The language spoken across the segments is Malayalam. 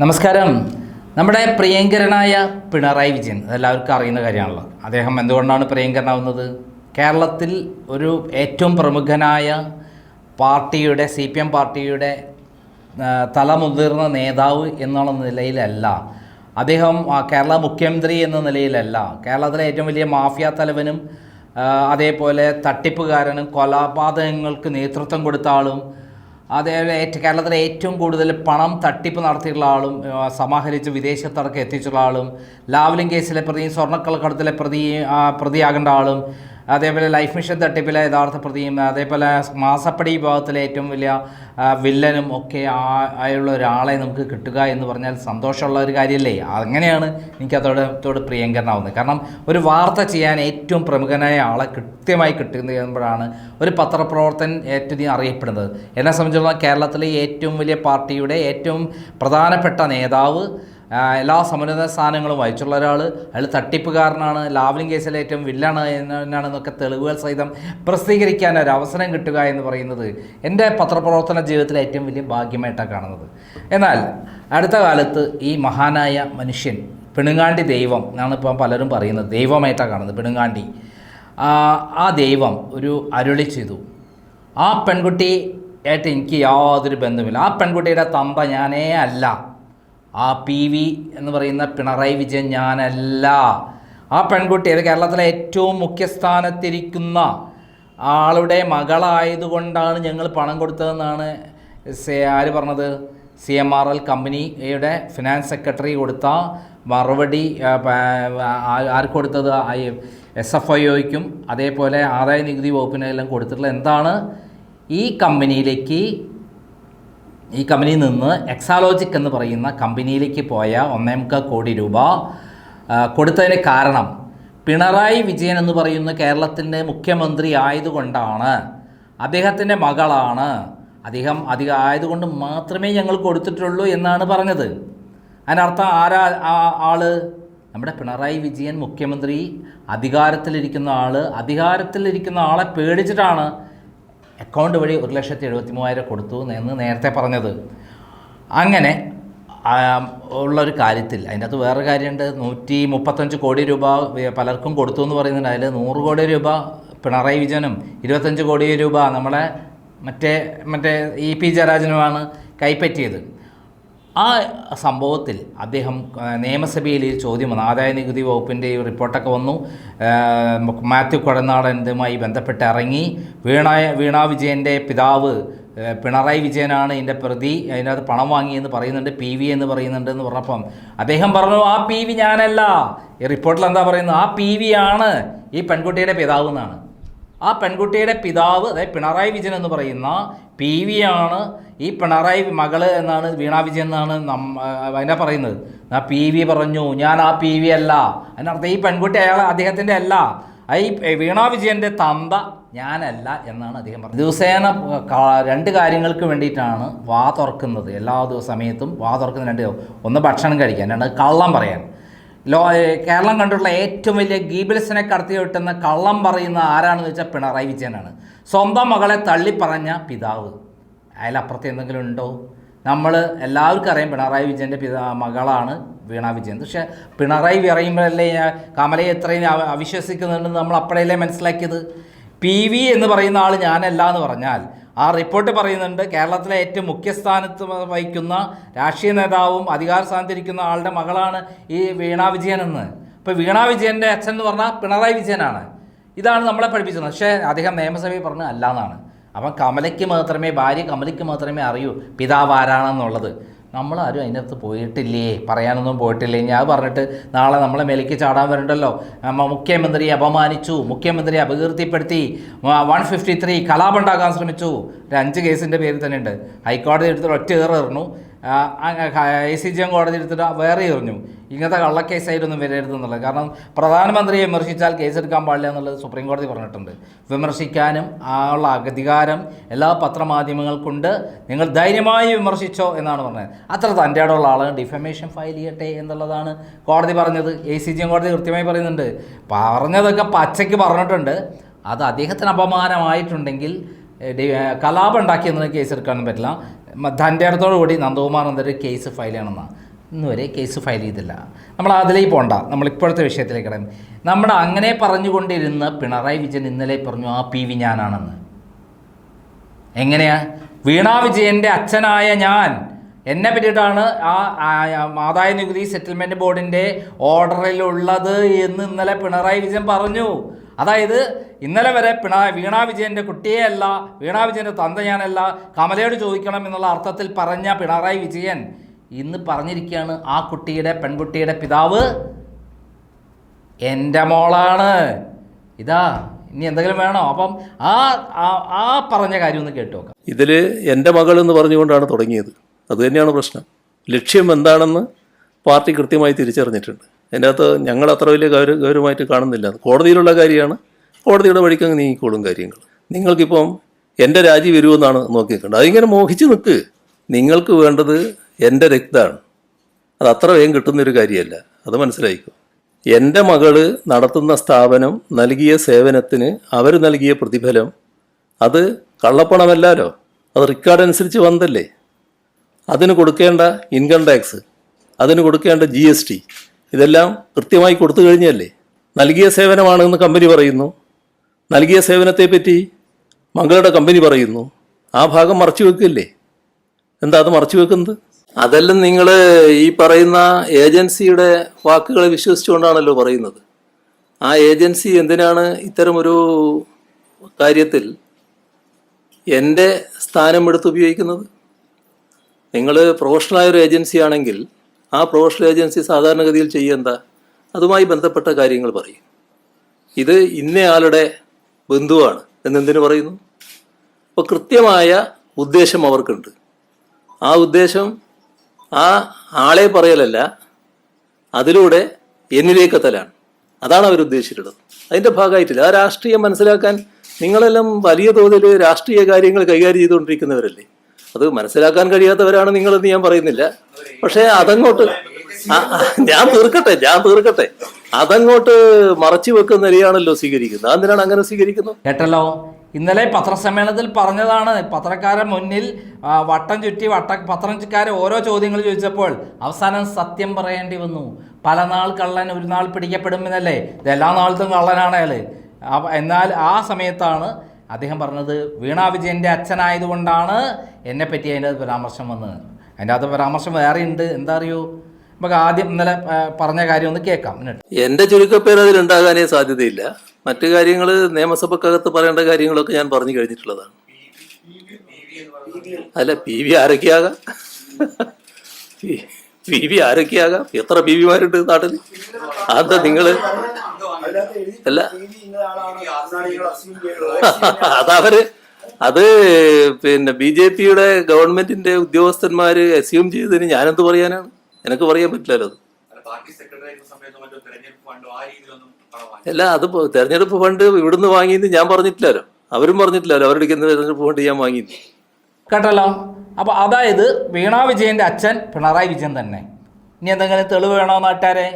നമസ്കാരം. നമ്മുടെ പ്രിയങ്കരനായ പിണറായി വിജയൻ അതെല്ലാവർക്കും അറിയുന്ന കാര്യമാണല്ലോ. അദ്ദേഹം എന്തുകൊണ്ടാണ് പ്രിയങ്കരനാവുന്നത്? കേരളത്തിൽ ഒരു ഏറ്റവും പ്രമുഖനായ പാർട്ടിയുടെ സി പി എം പാർട്ടിയുടെ തലമുതിർന്ന നേതാവ് എന്നുള്ള നിലയിലല്ല. അദ്ദേഹം കേരള മുഖ്യമന്ത്രി എന്ന നിലയിലല്ല. കേരളത്തിലെ ഏറ്റവും വലിയ മാഫിയ തലവനും അതേപോലെ തട്ടിപ്പുകാരനും കൊലപാതകങ്ങൾക്ക് നേതൃത്വം കൊടുത്ത ആളും ഏറ്റ- കേരളത്തിലെ ഏറ്റവും കൂടുതൽ പണം തട്ടിപ്പ് നടത്തിയിട്ടുള്ള ആളും സമാഹരിച്ച് വിദേശത്തടക്കം എത്തിച്ചിട്ടുള്ള ആളും ലാവ്ലിംഗ് കേസിലെ പ്രതിയും സ്വർണക്കള്ളക്കടത്തിലെ പ്രതി പ്രതിയാകേണ്ട ആളും അതേപോലെ ലൈഫ് മിഷൻ തട്ടിപ്പിലെ യഥാർത്ഥ പ്രതിയും അതേപോലെ മാസപ്പടി വിഭാഗത്തിലെ ഏറ്റവും വലിയ വില്ലനും ഒക്കെ ആയുള്ള ഒരാളെ നമുക്ക് കിട്ടുക എന്ന് പറഞ്ഞാൽ സന്തോഷമുള്ള ഒരു കാര്യമല്ലേ അങ്ങനെയാണ് എനിക്ക് അതോട് അതോട് പ്രിയങ്കരനാവുന്നത്. കാരണം ഒരു വാർത്ത ചെയ്യാൻ ഏറ്റവും പ്രമുഖനായ ആളെ കൃത്യമായി കിട്ടുമ്പോഴാണ് ഒരു പത്രപ്രവർത്തൻ ഏറ്റവും അറിയപ്പെടുന്നത്. എന്നെ സംബന്ധിച്ചിടത്തോളം കേരളത്തിലെ ഏറ്റവും വലിയ പാർട്ടിയുടെ ഏറ്റവും പ്രധാനപ്പെട്ട നേതാവ് എല്ലാ സമുന്നത സ്ഥാനങ്ങളും വഹിച്ചുള്ള ഒരാൾ അയാൾ തട്ടിപ്പുകാരനാണ്. ലാവലിംഗ് കേസിലെ ഏറ്റവും വില്ലാണ് എന്നാണെന്നൊക്കെ തെളിവുകൾ സഹിതം പ്രസിദ്ധീകരിക്കാൻ ഒരു അവസരം കിട്ടുക എന്ന് പറയുന്നത് എന്റെ പത്രപ്രവർത്തന ജീവിതത്തിലെ ഏറ്റവും വലിയ ഭാഗ്യമായിട്ടാണ് കാണുന്നത്. എന്നാൽ അടുത്ത കാലത്ത് ഈ മഹാനായ മനുഷ്യൻ പിണുങ്ങാണ്ടി ദൈവം എന്നാണ് ഇപ്പം പലരും പറയുന്നത്. ദൈവമായിട്ടാണ് കാണുന്നത് പിണുങ്ങാണ്ടി. ആ ദൈവം ഒരു അരുളി ചെയ്തു. ആ പെൺകുട്ടി ആയിട്ട് എനിക്ക് യാതൊരു ബന്ധമില്ല ആ പെൺകുട്ടിയുടെ തമ്പ ഞാനേ അല്ല. ആ പി വി എന്ന് പറയുന്ന പിണറായി വിജയൻ ഞാനല്ല. ആ പെൺകുട്ടി അത് കേരളത്തിലെ ഏറ്റവും മുഖ്യസ്ഥാനത്തിരിക്കുന്ന ആളുടെ മകളായതുകൊണ്ടാണ് ഞങ്ങൾ പണം കൊടുത്തതെന്നാണ് ആര് പറഞ്ഞത്? സി എം ആർ എൽ കമ്പനിയുടെ ഫിനാൻസ് സെക്രട്ടറി കൊടുത്ത മറുപടി ആർക്ക് കൊടുത്തത്? എസ് എഫ് ഐ ഒയ്ക്കും അതേപോലെ ആദായ നികുതി വകുപ്പിനെല്ലാം കൊടുത്തിട്ടുള്ള എന്താണ്? ഈ കമ്പനിയിലേക്ക് ഈ കമ്പനിയിൽ നിന്ന് എക്സാലോജിക് എന്ന് പറയുന്ന കമ്പനിയിലേക്ക് പോയ ഒന്നേ മുക്കാൽ കോടി രൂപ കൊടുത്തതിന് കാരണം പിണറായി വിജയൻ എന്ന് പറയുന്ന കേരളത്തിന്റെ മുഖ്യമന്ത്രി ആയതുകൊണ്ടാണ് അദ്ദേഹത്തിന്റെ മകളാണ് അദ്ദേഹം അധികം ആയതുകൊണ്ട് മാത്രമേ ഞങ്ങൾ കൊടുത്തിട്ടുള്ളൂ എന്നാണ് പറഞ്ഞത്. അതിനർത്ഥം ആരാ ആൾ? നമ്മുടെ പിണറായി വിജയൻ മുഖ്യമന്ത്രി അധികാരത്തിലിരിക്കുന്ന ആൾ അധികാരത്തിലിരിക്കുന്ന ആളെ പേടിച്ചിട്ടാണ് അക്കൗണ്ട് വഴി ഒരു ലക്ഷത്തി എഴുപത്തി മൂവായിരം കൊടുത്തു എന്ന് നേരത്തെ പറഞ്ഞത്. അങ്ങനെ ഉള്ള ഉള്ളൊരു കാര്യത്തിൽ അതിന്റെ അകത്ത് വേറെ കാര്യമുണ്ട് നൂറ്റി മുപ്പത്തഞ്ച് കോടി രൂപ പലർക്കും കൊടുത്തു എന്ന് പറയുന്നുണ്ട്. അതിൽ നൂറ് കോടി രൂപ പിണറായി വിജയനും ഇരുപത്തഞ്ച് കോടി രൂപ നമ്മളെ മറ്റേ മറ്റേ ഇ പി ജയരാജനുമാണ് കൈപ്പറ്റിയത്. ആ സംഭവത്തിൽ അദ്ദേഹം നിയമസഭയിൽ ചോദ്യം വന്നു. ആദായ നികുതി വകുപ്പിന്റെ ഈ റിപ്പോർട്ടൊക്കെ വന്നു. മാത്യു മാത്യു കൊടനാടനുമായി ബന്ധപ്പെട്ട് ഇറങ്ങി. വീണ വീണ വിജയന്റെ പിതാവ് പിണറായി വിജയനാണ് ഇതിന്റെ പ്രതി. അതിനകത്ത് പണം വാങ്ങിയെന്ന് പറയുന്നുണ്ട് പി വി എന്ന് പറയുന്നുണ്ട് എന്ന് പറഞ്ഞപ്പം അദ്ദേഹം പറഞ്ഞു ആ പി വി ഞാനല്ല. ഈ റിപ്പോർട്ടിൽ എന്താ പറയുന്നത്? ആ പി വി ആണ് ഈ പെൺകുട്ടിയുടെ പിതാവ് എന്നാണ്. ആ പെൺകുട്ടിയുടെ പിതാവ് അതായത് പിണറായി വിജയൻ എന്ന് പറയുന്ന പി വി ആണ് ഈ പിണറായി മകൾ എന്നാണ് വീണാ വിജയൻ എന്നാണ് അതിനെ പറയുന്നത്. ആ പി വി പറഞ്ഞു ഞാൻ ആ പി വി അല്ല. അതിനർത്ഥം ഈ പെൺകുട്ടി അയാൾ അദ്ദേഹത്തിന്റെ അല്ല. ഈ വീണാ വിജയന്റെ തന്ത ഞാനല്ല എന്നാണ് അദ്ദേഹം പറഞ്ഞത്. ദിവസേന രണ്ട് കാര്യങ്ങൾക്ക് വേണ്ടിയിട്ടാണ് വാ തുറക്കുന്നത്. എല്ലാ ദിവസ സമയത്തും വാ തുറക്കുന്ന രണ്ട് ഒന്ന് ഭക്ഷണം കഴിക്കാൻ രണ്ട് കള്ളം പറയാൻ. ലോ കേരളം കണ്ടിട്ടുള്ള ഏറ്റവും വലിയ ഗീബിൾസിനെ കടത്തി വിട്ടെന്ന് കള്ളം പറയുന്ന ആരാണെന്ന് വെച്ചാൽ പിണറായി വിജയനാണ്. സ്വന്തം മകളെ തള്ളിപ്പറഞ്ഞ പിതാവ്. അയാളപ്പുറത്ത് എന്തെങ്കിലും ഉണ്ടോ? നമ്മൾ എല്ലാവർക്കും അറിയാം പിണറായി വിജയന്റെ പിതാ മകളാണ് വീണ വിജയൻ. പക്ഷേ പിണറായി പറയുമ്പോഴല്ലേ കമലയെ എത്രയും അവ- അവിശ്വസിക്കുന്നുണ്ടെന്ന് നമ്മൾ അപ്പോഴല്ലേ മനസ്സിലാക്കിയത്? പി വി എന്ന് പറയുന്ന ആൾ ഞാനല്ല എന്ന് പറഞ്ഞാൽ ആ റിപ്പോർട്ട് പറയുന്നുണ്ട് കേരളത്തിലെ ഏറ്റവും മുഖ്യസ്ഥാനത്ത് വഹിക്കുന്ന രാഷ്ട്രീയ നേതാവും അധികാര സ്ഥാനത്തിരിക്കുന്ന ആളുടെ മകളാണ് ഈ വീണ വിജയൻ എന്ന്. ഇപ്പോൾ വീണ വിജയന്റെ അച്ഛൻ എന്ന് പറഞ്ഞാൽ പിണറായി വിജയനാണ്. ഇതാണ് നമ്മളെ പഠിപ്പിച്ചത്. പക്ഷേ അദ്ദേഹം നിയമസഭയിൽ പറഞ്ഞു അല്ല എന്നാണ് അപ്പം കമലയ്ക്ക് മാത്രമേ ഭാര്യ കമലയ്ക്ക് മാത്രമേ അറിയൂ പിതാവ് ആരാണെന്നുള്ളത്. നമ്മളാരും അതിനകത്ത് പോയിട്ടില്ലേ? പറയാനൊന്നും പോയിട്ടില്ലേ? ഞാൻ പറഞ്ഞിട്ട് നാളെ നമ്മളെ മേലേക്ക് ചാടാൻ വരണ്ടല്ലോ. മുഖ്യമന്ത്രിയെ അപമാനിച്ചു. മുഖ്യമന്ത്രിയെ അപകീർത്തിപ്പെടുത്തി. വൺ ഫിഫ്റ്റി ത്രീ കലാപുണ്ടാക്കാൻ ശ്രമിച്ചു. ഒരു അഞ്ച് കേസിന്റെ പേരിൽ തന്നെ ഉണ്ട് ഹൈക്കോടതി എടുത്തിട്ട് ഒറ്റ ഏറ് എ സി ജി എം കോടതി എടുത്തിട്ട് വേറെ എറിഞ്ഞു. ഇങ്ങനത്തെ കള്ളക്കേസായിട്ടൊന്നും വരരുത് എന്നുള്ളത്. കാരണം പ്രധാനമന്ത്രിയെ വിമർശിച്ചാൽ കേസെടുക്കാൻ പാടില്ല എന്നുള്ളത് സുപ്രീം കോടതി പറഞ്ഞിട്ടുണ്ട്. വിമർശിക്കാനും ഉള്ള അധികാരം എല്ലാ പത്രമാധ്യമങ്ങൾക്കുണ്ട്. നിങ്ങൾ ധൈര്യമായി വിമർശിച്ചോ എന്നാണ് പറഞ്ഞത്. അത്ര തന്റെ ഇടമുള്ള ആൾ ഡിഫമേഷൻ ഫയൽ ചെയ്യട്ടെ എന്നുള്ളതാണ് കോടതി പറഞ്ഞത്. എ സി ജി എം കോടതി കൃത്യമായി പറയുന്നുണ്ട്. പറഞ്ഞതൊക്കെ പച്ചയ്ക്ക് പറഞ്ഞിട്ടുണ്ട്. അത് അദ്ദേഹത്തിന് അപമാനമായിട്ടുണ്ടെങ്കിൽ കലാപം ഉണ്ടാക്കിയെന്ന് കേസ് എടുക്കാനും പറ്റില്ല. അടുത്തോടു നന്ദകുമാർ എന്നൊരു കേസ് ഫയൽ ചെയ്യണമെന്നാണ് ഇന്നുവരെ കേസ് ഫയൽ ചെയ്തില്ല. നമ്മൾ അതിലേക്ക് പോകണ്ട നമ്മൾ ഇപ്പോഴത്തെ വിഷയത്തിലേക്ക് കിടക്കും നമ്മുടെ അങ്ങനെ പറഞ്ഞുകൊണ്ടിരുന്ന പിണറായി വിജയൻ ഇന്നലെ പറഞ്ഞു ആ പി വി ഞാനാണെന്ന്. എങ്ങനെയാ? വീണ വിജയന്റെ അച്ഛനായ ഞാൻ. എന്നെ പറ്റിയിട്ടാണ് ആ- ആദായ നികുതി സെറ്റിൽമെന്റ് ബോർഡിന്റെ ഓർഡറിലുള്ളത് എന്ന് ഇന്നലെ പിണറായി വിജയൻ പറഞ്ഞു. അതായത് ഇന്നലെ വരെ പിണറായി വീണ വിജയന്റെ കുട്ടിയെയല്ല വീണാ വിജയന്റെ തന്ത ഞാനല്ല കമലയോട് ചോദിക്കണം എന്നുള്ള അർത്ഥത്തിൽ പറഞ്ഞ പിണറായി വിജയൻ ഇന്ന് പറഞ്ഞിരിക്കുകയാണ് ആ കുട്ടിയുടെ പെൺകുട്ടിയുടെ പിതാവ് എന്റെ മോളാണ്. ഇതാ ഇനി എന്തെങ്കിലും വേണോ? അപ്പം ആ- ആ പറഞ്ഞ കാര്യം ഒന്ന് കേട്ടു നോക്കാം. ഇതിൽ എന്റെ മകൾ എന്ന് പറഞ്ഞുകൊണ്ടാണ് തുടങ്ങിയത്. അതുതന്നെയാണ് പ്രശ്നം. ലക്ഷ്യം എന്താണെന്ന് പാർട്ടി കൃത്യമായി തിരിച്ചറിഞ്ഞിട്ടുണ്ട്. അതിന്റെ അകത്ത് ഞങ്ങൾ അത്ര വലിയ ഗൗര ഗൗരവമായിട്ട് കാണുന്നില്ല. കോടതിയിലുള്ള കാര്യമാണ്. കോടതിയുടെ വഴിക്കങ്ങ് നീങ്ങിക്കോളും കാര്യങ്ങൾ. നിങ്ങൾക്കിപ്പം എന്റെ രാജി വരുമെന്നാണ് നോക്കിയിട്ടുണ്ട് അതിങ്ങനെ മോഹിച്ച് നിൽക്ക്. നിങ്ങൾക്ക് വേണ്ടത് എന്റെ രക്തമാണ്. അത് അത്ര വേഗം കിട്ടുന്നൊരു കാര്യമല്ല. അത് മനസ്സിലായിക്കോ? എന്റെ മകൾ നടത്തുന്ന സ്ഥാപനം നൽകിയ സേവനത്തിന് അവർ നൽകിയ പ്രതിഫലം അത് കള്ളപ്പണമല്ലാലോ? അത് റിക്കാർഡ് അനുസരിച്ച് വന്നല്ലേ അതിന് കൊടുക്കേണ്ട ഇൻകം ടാക്സ് അതിന് കൊടുക്കേണ്ട ജി എസ് ടി ഇതെല്ലാം കൃത്യമായി കൊടുത്തു കഴിഞ്ഞല്ലേ? നൽകിയ സേവനമാണെന്ന് കമ്പനി പറയുന്നു. നൽകിയ സേവനത്തെപ്പറ്റി മംഗളുടെ കമ്പനി പറയുന്നു. ആ ഭാഗം മറച്ചു വെക്കില്ലേ? എന്താ അത് മറച്ചു വെക്കുന്നത്? അതെല്ലാം നിങ്ങൾ ഈ പറയുന്ന ഏജൻസിയുടെ വാക്കുകളെ വിശ്വസിച്ചുകൊണ്ടാണല്ലോ പറയുന്നത്. ആ ഏജൻസി എന്തിനാണ് ഇത്തരമൊരു കാര്യത്തിൽ എന്റെ സ്ഥാനം എടുത്ത് ഉപയോഗിക്കുന്നത്? നിങ്ങൾ പ്രൊഫഷണലായ ഒരു ഏജൻസി ആണെങ്കിൽ ആ പ്രൊഫഷണൽ ഏജൻസി സാധാരണഗതിയിൽ ചെയ്യേണ്ട അതുമായി ബന്ധപ്പെട്ട കാര്യങ്ങൾ പറയും. ഇത് ഇന്നയാളുടെ ബന്ധുവാണ് എന്നെന്തിനു പറയുന്നു? അപ്പോൾ കൃത്യമായ ഉദ്ദേശം അവർക്കുണ്ട്. ആ ഉദ്ദേശം ആ ആളെ പറയലല്ല അതിലൂടെ എന്നിലേക്കെത്തലാണ് അതാണ് അവരുദ്ദേശിച്ചിട്ടുള്ളത് അതിന്റെ ഭാഗമായിട്ടില്ല. ആ രാഷ്ട്രീയം മനസ്സിലാക്കാൻ നിങ്ങളെല്ലാം വലിയ തോതിൽ രാഷ്ട്രീയ കാര്യങ്ങൾ കൈകാര്യം ചെയ്തുകൊണ്ടിരിക്കുന്നവരല്ലേ? അത് മനസ്സിലാക്കാൻ കഴിയാത്തവരാണ് നിങ്ങളെന്ന് ഞാൻ പറയുന്നില്ല. പക്ഷേ അതങ്ങോട്ട് ഞാൻ തീർക്കട്ടെ ഞാൻ തീർക്കട്ടെ. അതങ്ങോട്ട് മറച്ചു വെക്കുന്ന നിലയാണല്ലോ സ്വീകരിക്കുന്നത്. അതിനാണ് അങ്ങനെ സ്വീകരിക്കുന്നത്? കേട്ടല്ലോ? ഇന്നലെ പത്രസമ്മേളനത്തിൽ പറഞ്ഞതാണ് പത്രക്കാരൻ മുന്നിൽ വട്ടം ചുറ്റി വട്ട പത്രക്കാരെ ഓരോ ചോദ്യങ്ങൾ ചോദിച്ചപ്പോൾ അവസാനം സത്യം പറയേണ്ടി വന്നു. പല നാൾ കള്ളൻ ഒരു നാൾ പിടിക്കപ്പെടുമെന്നല്ലേ എല്ലാ നാളത്തും കള്ളനാണ് അയാൾ എന്നാൽ ആ സമയത്താണ് അദ്ദേഹം പറഞ്ഞത് വീണാ വിജയന്റെ അച്ഛനായതുകൊണ്ടാണ് എന്നെ പറ്റി അതിന്റെ പരാമർശം വന്നത്. അതിന്റെ അകത്ത് പരാമർശം വേറെ ഉണ്ട്. എന്താ അറിയോ? നമുക്ക് ആദ്യം ഇന്നലെ പറഞ്ഞ കാര്യം ഒന്ന് കേൾക്കാം. എന്റെ ചുരുക്കപ്പേര് അതിലുണ്ടാകാനേ സാധ്യതയില്ല. മറ്റു കാര്യങ്ങൾ നിയമസഭക്കകത്ത് പറയേണ്ട കാര്യങ്ങളൊക്കെ ഞാൻ പറഞ്ഞു കഴിഞ്ഞിട്ടുള്ളതാണ്. അല്ല പി വി ആരൊക്കെയാകാം? പി വി ആരൊക്കെയാകാം? എത്ര ബീവിമാരുണ്ട് വിമാരുണ്ട് നാട്ടിൽ? അത് നിങ്ങൾ? അല്ല. അതവര് അത് പിന്നെ ബി ജെ പിയുടെ ഗവൺമെന്റിന്റെ ഉദ്യോഗസ്ഥന്മാര് അസ്യൂം ചെയ്തതിന് ഞാനെന്ത് പറയാനാണ്? എനിക്ക് പറയാൻ പറ്റില്ലല്ലോ അത്. അല്ല, അത് തെരഞ്ഞെടുപ്പ് ഫണ്ട് ഇവിടുന്ന് വാങ്ങിയെന്ന് ഞാൻ പറഞ്ഞിട്ടില്ലല്ലോ. അവരും പറഞ്ഞിട്ടില്ലല്ലോ. അവരുടെ തെരഞ്ഞെടുപ്പ് ഫണ്ട് ഞാൻ വാങ്ങിയെന്ന് കേട്ടല്ലോ. അപ്പോൾ അതായത് വീണാ വിജയന്റെ അച്ഛൻ പിണറായി വിജയൻ തന്നെ. ഇനി എന്തെങ്കിലും തെളിവ് വേണോ നാട്ടുകാരെ?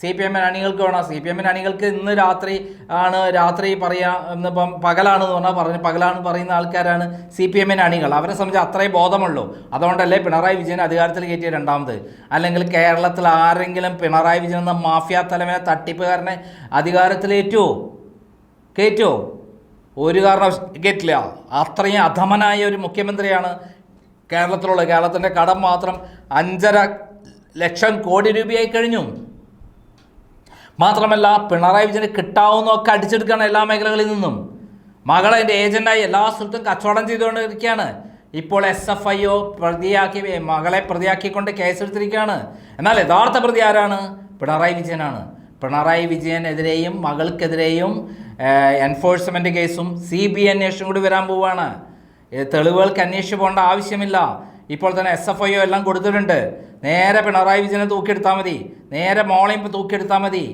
സി പി എമ്മിന് അണികൾക്ക് വേണോ? സി പി എമ്മിന് അണികൾക്ക് ഇന്ന് രാത്രി ആണ് രാത്രി പറയാ ഇന്നിപ്പം പകലാണെന്ന് പറഞ്ഞാൽ പറഞ്ഞു പകലാണ് പറയുന്ന ആൾക്കാരാണ് സി പി എമ്മിന് അണികൾ. അവരെ സംബന്ധിച്ച് അത്രയും ബോധമുള്ളൂ. അതുകൊണ്ടല്ലേ പിണറായി വിജയൻ അധികാരത്തിൽ കയറ്റിയ രണ്ടാമത്. അല്ലെങ്കിൽ കേരളത്തിൽ ആരെങ്കിലും പിണറായി വിജയൻ എന്ന മാഫിയ തലവനെ തട്ടിപ്പുകാരനെ അധികാരത്തിലേറ്റുമോ കയറ്റുമോ ഒരു കാരണം കേട്ടില്ല അത്രയും അധമനായ ഒരു മുഖ്യമന്ത്രിയാണ് കേരളത്തിലുള്ള കേരളത്തിന്റെ കടം മാത്രം അഞ്ചര ലക്ഷം കോടി രൂപയായി കഴിഞ്ഞു. മാത്രമല്ല പിണറായി വിജയന് കിട്ടാവുന്നൊക്കെ അടിച്ചെടുക്കുകയാണ് എല്ലാ മേഖലകളിൽ നിന്നും. മകളെ എന്റെ ഏജന്റായി എല്ലാ സ്ഥലത്തും കച്ചവടം ചെയ്തുകൊണ്ടിരിക്കുകയാണ്. ഇപ്പോൾ എസ് എഫ് ഐ ഒ പ്രതിയാക്കി മകളെ പ്രതിയാക്കിക്കൊണ്ട് കേസെടുത്തിരിക്കുകയാണ്. എന്നാൽ യഥാർത്ഥ പ്രതി ആരാണ്? പിണറായി വിജയനാണ്. പിണറായി വിജയനെതിരെയും മകൾക്കെതിരെയും എൻഫോഴ്സ്മെന്റ് കേസും സി ബി അന്വേഷണം കൂടി വരാൻ പോവുകയാണ്. തെളിവുകൾക്ക് അന്വേഷിച്ച് പോകേണ്ട ആവശ്യമില്ല. ഇപ്പോൾ തന്നെ എസ് എഫ് ഐ ഒ എല്ലാം കൊടുത്തിട്ടുണ്ട്. നേരെ പിണറായി വിജയനെ തൂക്കിയെടുത്താൽ മതി. നേരെ മോളെയും തൂക്കിയെടുത്താൽ മതി.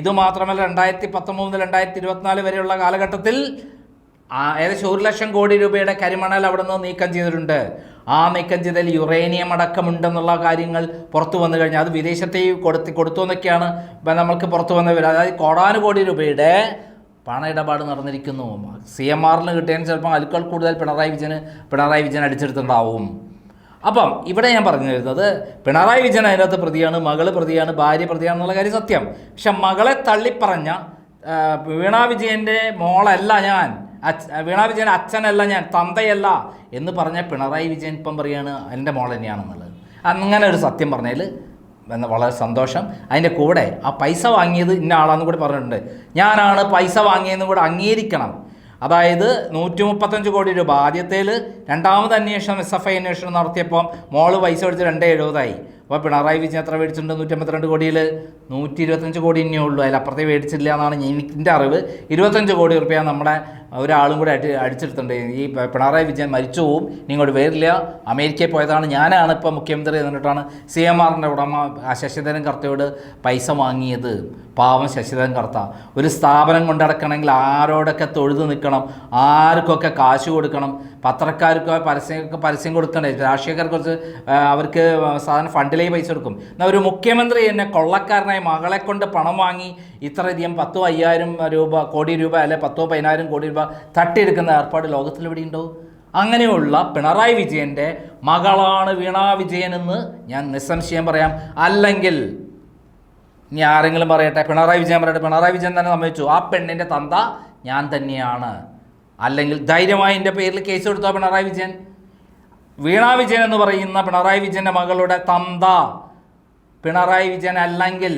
ഇതുമാത്രമല്ല രണ്ടായിരത്തി പത്തൊമ്പത് രണ്ടായിരത്തി ഇരുപത്തിനാല് വരെയുള്ള കാലഘട്ടത്തിൽ ഏകദേശം ഒരു ലക്ഷം കോടി രൂപയുടെ കരിമണൽ അവിടെ നിന്ന് നീക്കം ചെയ്തിട്ടുണ്ട്. ആ നീക്കം ചെയ്തതിൽ യുറേനിയം അടക്കമുണ്ടെന്നുള്ള കാര്യങ്ങൾ പുറത്തു വന്നു കഴിഞ്ഞാൽ അത് വിദേശത്തെ കൊടുത്ത് കൊടുത്തു എന്നൊക്കെയാണ് നമ്മൾക്ക് പുറത്തു വന്ന അതായത് കോടാനുകോടി രൂപയുടെ പണ ഇടപാട് നടന്നിരിക്കുന്നു. സി എം ആറിന് കിട്ടിയതിന് ചിലപ്പോൾ അതിൽ കൂടുതൽ പിണറായി വിജയന് പിണറായി വിജയൻ അടിച്ചെടുത്തിട്ടുണ്ടാവും അപ്പം ഇവിടെ ഞാൻ പറഞ്ഞു വരുന്നത് പിണറായി വിജയൻ അതിനകത്ത് പ്രതിയാണ് മകൾ പ്രതിയാണ് ഭാര്യ പ്രതിയാണ് എന്നുള്ള കാര്യം സത്യം. പക്ഷെ മകളെ തള്ളിപ്പറഞ്ഞ വീണ വിജയന്റെ മോളല്ല ഞാൻ വീണ വിജയൻ അച്ഛനല്ല ഞാൻ തന്തയല്ല എന്ന് പറഞ്ഞ പിണറായി വിജയൻ ഇപ്പം പറയാണ് എന്റെ മോൾ തന്നെയാണെന്നുള്ളത്. അങ്ങനെ ഒരു സത്യം പറഞ്ഞതിൽ എന്ന് വളരെ സന്തോഷം. അതിന്റെ കൂടെ ആ പൈസ വാങ്ങിയത് ഇന്ന ആളാന്ന് കൂടി പറഞ്ഞിട്ടുണ്ട്. ഞാനാണ് പൈസ വാങ്ങിയതെന്ന് കൂടെ അംഗീകരിക്കണം. അതായത് നൂറ്റി മുപ്പത്തഞ്ച് കോടി രൂപ. ആദ്യത്തേൽ രണ്ടാമത് അന്വേഷണം എസ് എഫ് ഐ അന്വേഷണം നടത്തിയപ്പം മോൾ പൈസ കൊടുത്ത് രണ്ട് എഴുപതായി. അപ്പോൾ പിണറായി വിജയൻ എത്ര മേടിച്ചിട്ടുണ്ട്? നൂറ്റി അമ്പത്തിരണ്ട് കോടിയിൽ നൂറ്റി ഇരുപത്തഞ്ച് കോടി ഇനിയേ ഉള്ളൂ. അതിലപ്പുറത്തേ മേടിച്ചില്ല എന്നാണ് എനിക്കിന്റെ അറിവ്. ഇരുപത്തഞ്ച് കോടി റുപ്യ നമ്മുടെ ഒരാളും കൂടെ അടി അടിച്ചെടുത്തിട്ടുണ്ട് ഈ പിണറായി വിജയൻ മരിച്ചു പോവും ഇനി വരില്ല. അമേരിക്കയിൽ പോയതാണ്. ഞാനാണ് ഇപ്പോൾ മുഖ്യമന്ത്രി എന്നിട്ടാണ് സി എം ആറിന്റെ ഉടമ ശശിധരൻ കർത്തയോട് പൈസ വാങ്ങിയത്. പാവം ശശിധരൻ കർത്ത. ഒരു സ്ഥാപനം കൊണ്ടടക്കണമെങ്കിൽ ആരോടൊക്കെ തൊഴുതു നിൽക്കണം? ആർക്കൊക്കെ കാശ് കൊടുക്കണം? പത്രക്കാർക്ക് പരസ്യം പരസ്യം കൊടുക്കണ്ടേ? രാഷ്ട്രീയക്കാർക്ക് അവർക്ക് സാധാരണ ഫണ്ടിലേക്ക് പൈസ കൊടുക്കും. എന്നാൽ ഒരു മുഖ്യമന്ത്രി എന്നെ കൊള്ളക്കാരനായി മകളെ കൊണ്ട് പണം വാങ്ങി ഇത്രയധികം പത്തോ അയ്യായിരം രൂപ കോടി രൂപ അല്ലെ പത്തോ പതിനായിരം കോടി രൂപ തട്ടിയെടുക്കുന്ന ഏർപ്പാട് ലോകത്തിൽ എവിടെ ഉണ്ടോ അങ്ങനെയുള്ള പിണറായി വിജയന്റെ മകളാണ് വീണ വിജയൻ എന്ന് ഞാൻ നിസ്സംശയം പറയാം. അല്ലെങ്കിൽ ഇനി ആരെങ്കിലും പറയട്ടെ പിണറായി വിജയൻ പറയട്ടെ. പിണറായി വിജയൻ തന്നെ സമ്മതിച്ചു. ആ പെണ്ണിന്റെ തന്ത ഞാൻ തന്നെയാണ്. അല്ലെങ്കിൽ ധൈര്യമായി എന്റെ പേരിൽ കേസ് കൊടുത്തോ പിണറായി വിജയൻ? വീണ വിജയൻ എന്ന് പറയുന്ന പിണറായി വിജയന്റെ മകളുടെ തന്ത. പിണറായി വിജയൻ അല്ലെങ്കിൽ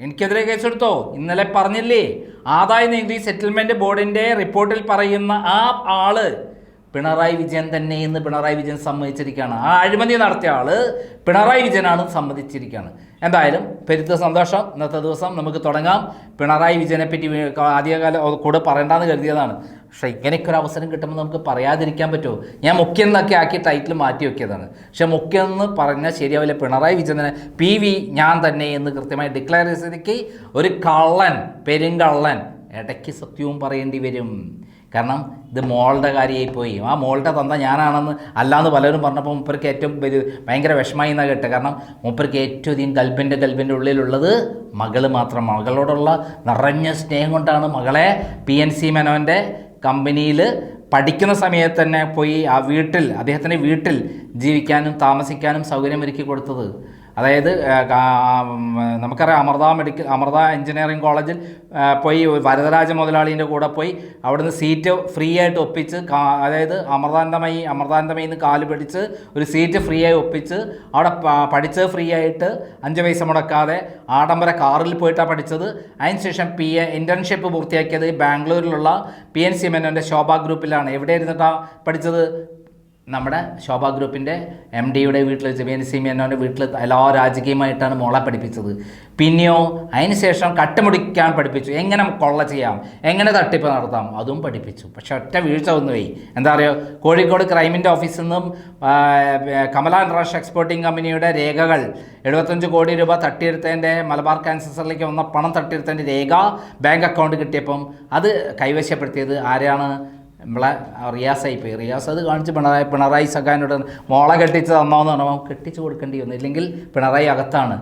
എനിക്കെതിരെ കേസെടുത്തോ? ഇന്നലെ പറഞ്ഞില്ലേ? ആദായ നികുതി സെറ്റിൽമെന്റ് ബോർഡിന്റെ റിപ്പോർട്ടിൽ പറയുന്ന ആ ആൾ പിണറായി വിജയൻ തന്നെ എന്ന് പിണറായി വിജയൻ സമ്മതിച്ചിരിക്കുകയാണ്. ആ അഴിമതി നടത്തിയ ആൾ പിണറായി വിജയനാണ് സമ്മതിച്ചിരിക്കുകയാണ്. എന്തായാലും പെരുത്ത സന്തോഷം. ഇന്നത്തെ ദിവസം നമുക്ക് തുടങ്ങാം. പിണറായി വിജയനെ പറ്റി ആദ്യകാല കൂടെ പറയണ്ടെന്ന് കരുതിയതാണ്. പക്ഷേ ഇങ്ങനെയൊക്കെ ഒരു അവസരം കിട്ടുമ്പോൾ നമുക്ക് പറയാതിരിക്കാൻ പറ്റുമോ? ഞാൻ മുഖ്യം എന്നൊക്കെ ആക്കി ടൈറ്റിൽ മാറ്റി വെക്കിയതാണ്. പക്ഷേ മുഖ്യം എന്ന് പറഞ്ഞാൽ ശരിയാവില്ല. പിണറായി വിജയനെ പി. വി. ഞാൻ തന്നെ എന്ന് കൃത്യമായി ഡിക്ലെയർ ചെയ്തിരിക്കും ഒരു കള്ളൻ പെരുങ്കള്ളൻ. ഇടയ്ക്ക് സത്യവും പറയേണ്ടി വരും. കാരണം ഇത് മോളുടെ കാര്യമായി പോയി ആ മോളുടെ തന്ത ഞാനാണെന്ന് അല്ലാന്ന് പലരും പറഞ്ഞപ്പോൾ മുപ്പർക്ക് ഏറ്റവും വലിയ ഭയങ്കര വിഷമായി എന്നാണ് കേട്ടത് കാരണം മുപ്പർക്ക് ഏറ്റവും അധികം കൽബിന്റെ കൽബിന്റെ ഉള്ളിലുള്ളത് മകൾ മാത്രം. മകളോടുള്ള നിറഞ്ഞ സ്നേഹം കൊണ്ടാണ് മകളെ പി എൻ സി മെനോന്റെ കമ്പനിയിൽ പഠിക്കുന്ന സമയത്ത് തന്നെ പോയി ആ വീട്ടിൽ അദ്ദേഹത്തിന്റെ വീട്ടിൽ ജീവിക്കാനും താമസിക്കാനും സൗകര്യമൊരുക്കി കൊടുത്തത്. അതായത് നമുക്കറിയാം അമൃത മെഡിക്കൽ അമൃത എഞ്ചിനീയറിംഗ് കോളേജിൽ പോയി വരദരാജ മുതലാളീന്റെ കൂടെ പോയി അവിടുന്ന് സീറ്റ് ഫ്രീ ആയിട്ട് ഒപ്പിച്ച് അതായത് അമൃതാന്തമയി അമൃതാന്തമയിൽ നിന്ന് കാൽ പിടിച്ച് ഒരു സീറ്റ് ഫ്രീ ആയി ഒപ്പിച്ച് അവിടെ പഠിച്ചത് ഫ്രീ ആയിട്ട് അഞ്ച് പൈസ മുടക്കാതെ ആഡംബര കാറിൽ പോയിട്ടാണ് പഠിച്ചത്. അതിനുശേഷം പി എ ഇന്റേൺഷിപ്പ് പൂർത്തിയാക്കിയത് ബാംഗ്ലൂരിലുള്ള പി എൻ സി മെനോന്റെ ശോഭ ഗ്രൂപ്പിലാണ്. എവിടെ ഇരുന്നിട്ടാണ് പഠിച്ചത്? നമ്മുടെ ശോഭ ഗ്രൂപ്പിന്റെ എം ഡിയുടെ വീട്ടിൽ ജബിയൻ സി മേനോന്റെ വീട്ടിൽ എല്ലാ രാജകീയമായിട്ടാണ് മോളെ പഠിപ്പിച്ചത്. പിന്നെയോ അതിനുശേഷം കട്ടുമുടിക്കാൻ പഠിപ്പിച്ചു. എങ്ങനെ കൊള്ള ചെയ്യാം? എങ്ങനെ തട്ടിപ്പ് നടത്താം? അതും പഠിപ്പിച്ചു. പക്ഷെ ഒറ്റ വീഴ്ച വന്നുപോയി എന്താ പറയുക കോഴിക്കോട് ക്രൈമിന്റെ ഓഫീസിൽ നിന്നും കമല ഇൻട്രാഷ് എക്സ്പോർട്ടിംഗ് കമ്പനിയുടെ രേഖകൾ എഴുപത്തഞ്ച് കോടി രൂപ തട്ടിയെടുത്തതിന്റെ മലബാർ ക്യാൻസറിലേക്ക് വന്ന പണം തട്ടിയെടുത്തതിന്റെ രേഖ ബാങ്ക് അക്കൗണ്ട് കിട്ടിയപ്പം അത് കൈവശപ്പെടുത്തിയത് ആരാണ്? നമ്മളെ റിയാസായി പോയി റിയാസ് അത് കാണിച്ച് പിണറായി പിണറായി സഖാനോട് മോളെ കെട്ടിച്ച് തന്നോന്ന് പറഞ്ഞാൽ കെട്ടിച്ച് കൊടുക്കേണ്ടി വന്നു. ഇല്ലെങ്കിൽ പിണറായി അകത്താണ്.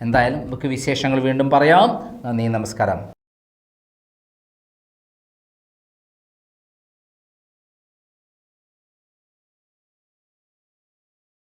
എന്തായാലും നമുക്ക് വിശേഷങ്ങൾ വീണ്ടും പറയാം. നന്ദി നമസ്കാരം.